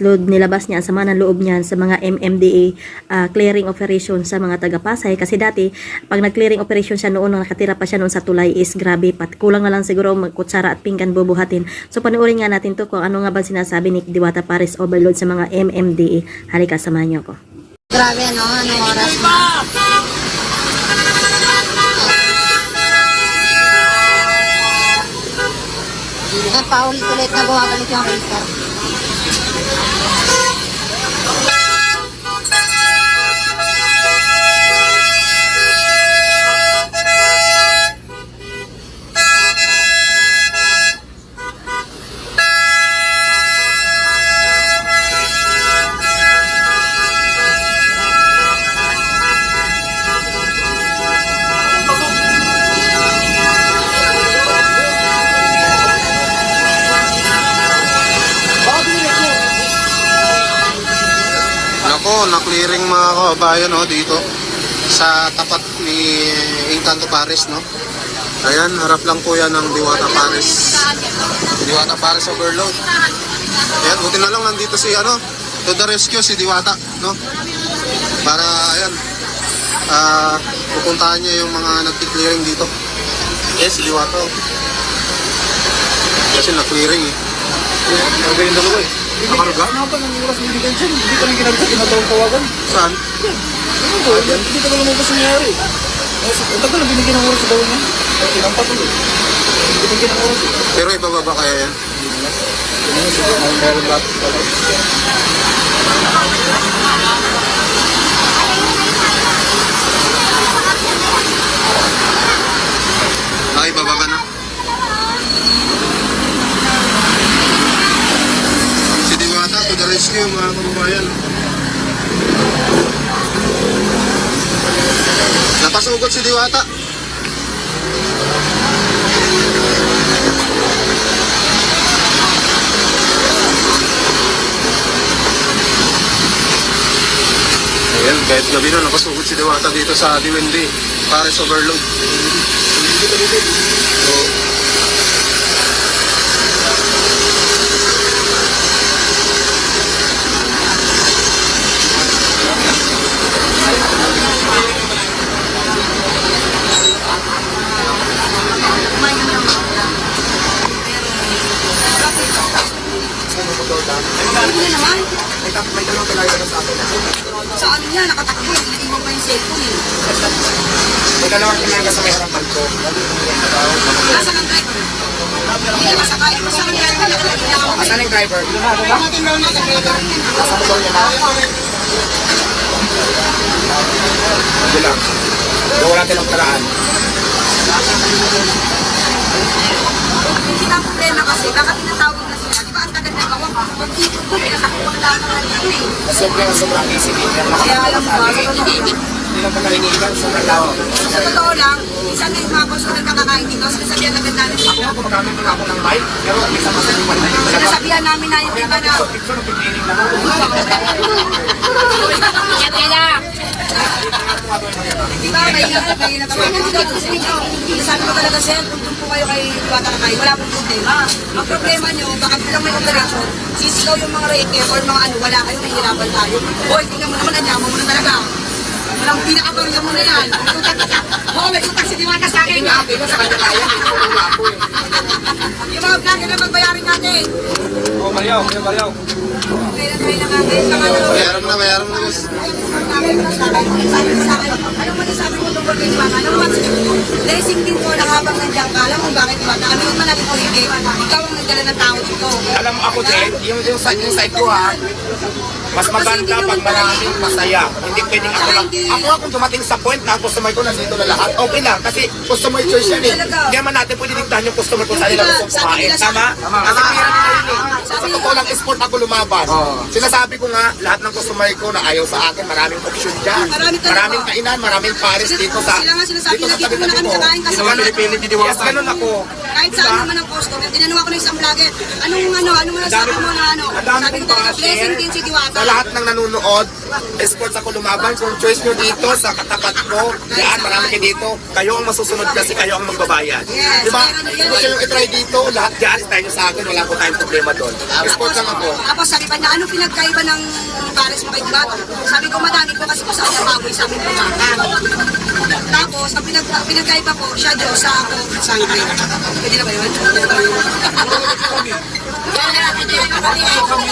load nilabas niya ang sama loob niyan sa mga MMDA ah, clearing operation sa mga taga Pasay kasi dati pag nag-clearing operation siya noon nakatira pa siya noon sa tulay is grabe pat kulang na lang siguro magkutsara at pinggan bubuhatin so panoorin nga natin to kung ano nga ba sinasabi ni Diwata Paris overload sa mga MMDA halika samahan niyo ako Grabe, no? Anong oras na? Eh, paulit-ulit na bumabalik yung filter. Na-clearing mga kababayan oh, dito sa tapat ni Encanto Paris, no? Ayan, harap lang po yan ng Diwata Paris. Diwata Paris Overload. Ayan, buti na lang nandito si ano, to the rescue si Diwata, no? Para, ayan, ah, pupuntahan niya yung mga nagki-clearing dito. Yes, si Diwata. oh. Kasi na-clearing eh. Ang ganyan dalawa eh. Nakaruga? Ano ba ng oras hindi ganyan? Hindi ka rin ginagawa tinatawag tawagan. Saan? Ano ba? Hindi ka naman kasi nangyari. Sa- Ang tagal na binigyan ng oras sa daw niya. Tinampat ulit. Hindi binigyan ng oras. Pero ibababa kaya yan? Ano siguro may meron lahat. Ay, bababa na. Si Diwata rescue, mga kababayan. Napasugod si Diwata. Ayan, kahit gabi na napasugod si Diwata dito sa Diwendi. Paris Overload. So, Hindi naman. Sa ano niya, nakatakbo. Mo pa yung cellphone eh. May dalawang kinaga sa may harapan ko. Nasa ng driver. Hindi naman sakay. Basta ng driver na. Asan yung driver? Nasa motor niya na. Hindi lang. Gawa natin ang paraan. Hindi na ang problema kasi. Baka tinatawag na sila. Di ba ang tagal na gawa? Pag dito ko, pinatakbo lang na dito eh. Siyempre, sobrang easy din. Kaya alam mo ba, Hindi lang pagkalinigan. Sobrang lawak. sa totoo lang, minsan yung mga consumer nakakain dito, sinasabihan agad namin Ako nga, gumagamit na ako ng mic. Pero may sama sa lipan na yun. Sinasabihan namin na yung iba na, Picture ng pipiliin na ako. di ba, may hirap, may hirap naman yung dito sa inyo. Sabi ko talaga, sir, kung doon po kayo kay Bata Kakay, wala pong problema. Ang problema nyo, baka bilang may operasyon, sisigaw yung mga raker or mga ano, wala kayo, nahihirapan tayo. Boy, tingnan mo naman, nanyaman mo na talaga. Walang pinakabarya mo na yan. Oo, may utang si Diwata sa akin. Ate ko sa kanya kaya. Ito ang lapo eh. Yung mga vlogger na magbayarin natin. Oh, Mariaw. Mariaw. Kailan kayo na sa bayaran mo na, bayaran mo na. Anong mo tungkol kay Mama? Anong masasabi mo? Blessing din po na habang nandiyan ka, alam mo bakit ba? Ano yung managin o hindi? Ikaw ang nagdala ng tao dito. Alam mo ako din, yung, yung, side, yung side ko ha, mas maganda pag maraming masaya. Hindi pwedeng ako lang. Ako kung dumating sa point na customer ko nandito na lahat, okay lang. Kasi customer choice yan eh. Hindi naman natin pwede diktahan yung customer kung saan nila gusto kumain. Tama? Kasi pira nila yun eh. Sa totoo lang, sport ako lumaban. Sinasabi ko nga, lahat ng customer ko na ayaw sa akin, maraming option dyan. Maraming kainan, maraming pares dito dito sa... Sila nga sinasabi dito tabi muna kami ko. kakain kasi ni Diwata. Yes, ganun ako. kahit Diba? saan naman ang customer, tinanong ako ng isang vlogger, anong ano, anong masasabi mo na ano? Ang dami Sabi kong ko talaga, blessing din si Diwata. sa lahat ng nanonood. Sports ako lumaban. Kung choice nyo dito sa katapat ko, diyan, marami kayo dito. Kayo ang masusunod kasi kayo ang magbabayad. Yes, Di ba? meron yan. Kung nyo itry dito, lahat dyan, tayo sa akin. Wala po tayong problema doon. Sports lang ako. Tapos sabi pa niya, ano pinagkaiba ng pares mo kay Diwata? Sabi ko, madami po kasi ko sa kanya baboy sa aming pumakan. Tapos, ang pinag pinagkaiba ko, siya Diyos, sa ako, sangre. Pwede na ba yun? Pwede na ba yun?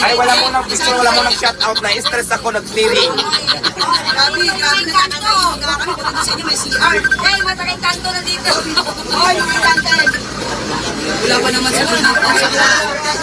Ay, wala mo nang picture, wala mo nang shoutout na. Stress ako, nag-clearing. Grabe, grabe na kanto. Gawa kami punta doon sa inyo, may CR. Hey, mataling kanto na dito. Hoy, mga kanto. Wala pa naman sa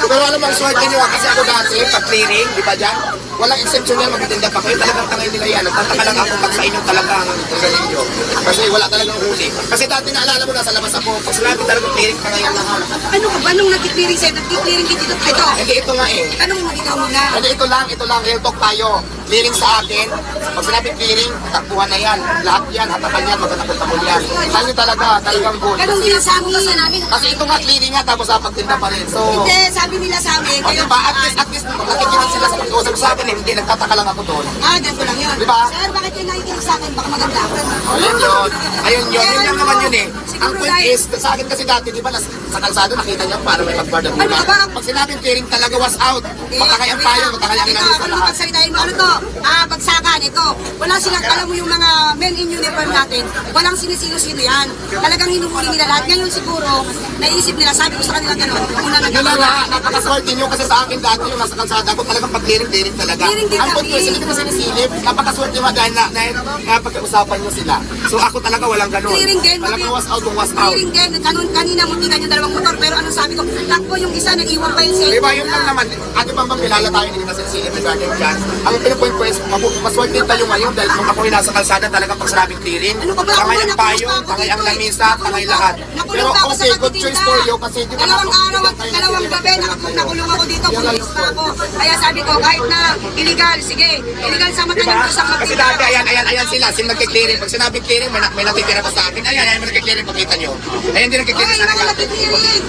Pero alam ang swerte nyo ah, kasi ako dati, pag-clearing, di ba dyan? Walang exception yan, magtitinda pa kayo. Talagang tangay nila yan. Nagtataka lang ako pag sa inyo talagang ang galing nyo. Kasi wala talagang huli. Kasi dati naalala mo, nasa labas ako. Pag sinabi talagang clearing, tangay ang lahat. Ano ka ba nung nag-clearing sa'yo? Nag-clearing dito. Ito. Hindi, ito nga eh. Anong ikaw muna? Hindi, ito lang, ito lang, real talk tayo. Clearing sa akin, pag sinabi clearing, takbuhan na yan. Lahat yan, hatakan yan, magkatakot-takot yan. Tayo talaga, talagang good. Ganun din ang sabi sa namin. Kasi ito nga clearing nga, tapos napagtinda pa rin. So, Hindi, sabi nila sa amin. o diba, at least, at least, nakikita sila sa pag-uusap sa akin, eh, hindi, nagtataka lang ako doon. Ah, ganito lang yun. Diba? Sir, bakit yung nakikinig sa akin? Baka maganda ako. Ayun yun. Ayun yun. Yun lang naman yun eh. Ang point is, sa akin kasi dati, di ba, nas, sa kalsado nakita niyo para may na Ano ba? Pag sinabing clearing talaga was out, matakay ang payo, matakay ang Ito, namin sa ano lahat. pagsalitain mo? Ano to? Ah, bagsakan. Ito. Wala silang, alam mo yung mga men in uniform natin, walang sinisino-sino yan. Talagang hinuhuli nila lahat. Ngayon siguro, naisip nila, sabi ko sa kanila gano'n, una Yun lang nga, nag napakaswerte nyo kasi sa akin dati yung nasa kalsada ko talagang pag-clearing-clearing talaga. Din Ang point ko, hindi ko sinisilip, napakaswerte mo dahil na, na, napag-usapan nyo sila. So ako talaga walang ganun. Clearing din. Talagang was out was out. Clearing din. Kanun, kanina muntikan yung dalawang motor. Pero ano sabi ko, takbo yung isa, nag-iwan pa yung cellphone. Di ba, yun lang naman. Ate bang kilala tayo, hindi naman sinisilip regarding dyan. Ang pinapoint ko is, maswerte tayo ngayon dahil kung ako yung nasa kalsada talaga pag sarabing clearing, Ano ba? tangay ang nakulong payo, pa ako tangay ang eh. lamisa, tangay lahat. Pero okay, good choice for you kasi di ba Dalawang araw at dalawang gabi, nak- nakulong ako dito, pulis pa ako. Kaya sabi ko, kahit na illegal, sige, illegal sa mata Diba? ng isang Kasi magtinda. dati, ayan, ayan, ayan sila, sila nagkiklearing. Pag sinabi clearing, may, na- may natitira pa sa akin. Ayan, ayan, may nagkiklearing, pakita nyo. Ayan din Hoy, nagkiklearing sa mga kanila. nagtitiring.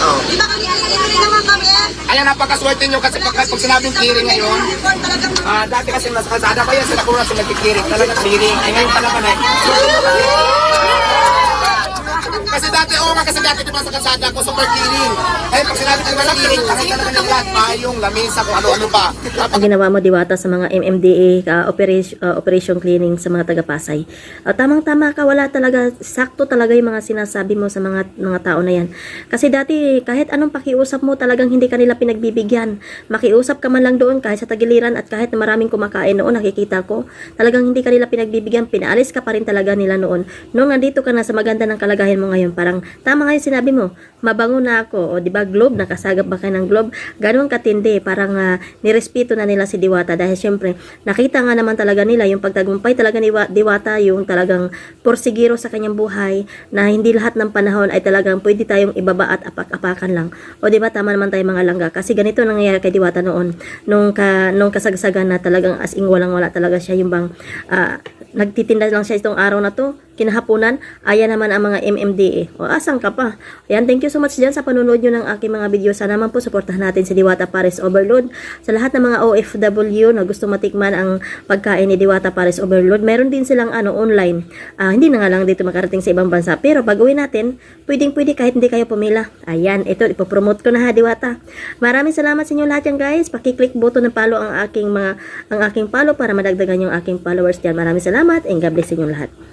Oh. Di ba kami naman kami? Ayan, napakaswerte nyo kasi pag, pag sinabing clearing ngayon, Ah, dati kasi nasa kalsada pa yan, sila kung nasa nagkiklearing, talagang clearing. Ay ngayon eh. Kasi dati, oo nga kasi dati diba sa kalsada ko, super clearing. Eh, pag sinabi ko na clearing, kahit talaga ng lahat, payong, lamisa, kung ano-ano pa. ang ginawa mo diwata sa mga MMDA uh, operation, uh, operation cleaning sa mga taga-Pasay. Uh, tamang-tama ka, wala talaga, sakto talaga yung mga sinasabi mo sa mga mga tao na yan. Kasi dati, kahit anong pakiusap mo, talagang hindi kanila pinagbibigyan. Makiusap ka man lang doon kahit sa tagiliran at kahit maraming kumakain noon, nakikita ko, talagang hindi kanila pinagbibigyan, pinaalis ka pa rin talaga nila noon. Nung nandito ka na sa maganda ng kalagayan mo ngayon, parang tama nga yung sinabi mo, mabango na ako, o di ba globe, nakasagap ba kayo ng globe, ganun katindi, parang uh, nirespeto na nila si Diwata dahil syempre, nakita nga naman talaga nila yung pagtagumpay talaga ni Wa- Diwata, yung talagang porsigiro sa kanyang buhay, na hindi lahat ng panahon ay talagang pwede tayong ibaba at apak-apakan lang. O di ba tama naman tayo mga langga, kasi ganito nangyayari kay Diwata noon, nung, ka, nung kasagsagan na talagang as in walang wala talaga siya, yung bang ah, nagtitinda lang siya itong araw na to, kinahapunan, ayan naman ang mga MMDA. O, asan ka pa? Ayan, thank you so much dyan sa panonood nyo ng aking mga video. Sana naman po, supportahan natin si Diwata Paris Overload. Sa lahat ng mga OFW na gusto matikman ang pagkain ni Diwata Paris Overload, meron din silang ano, online. Ah, hindi na nga lang dito makarating sa ibang bansa. Pero pag uwi natin, pwedeng pwede kahit hindi kayo pumila. Ayan, ito, ipopromote ko na ha, Diwata. Maraming salamat sa inyo lahat yan, guys. Pakiclick button ng follow ang aking mga ang aking follow para madagdagan yung aking followers dyan. Maraming salamat and God bless sa inyo lahat.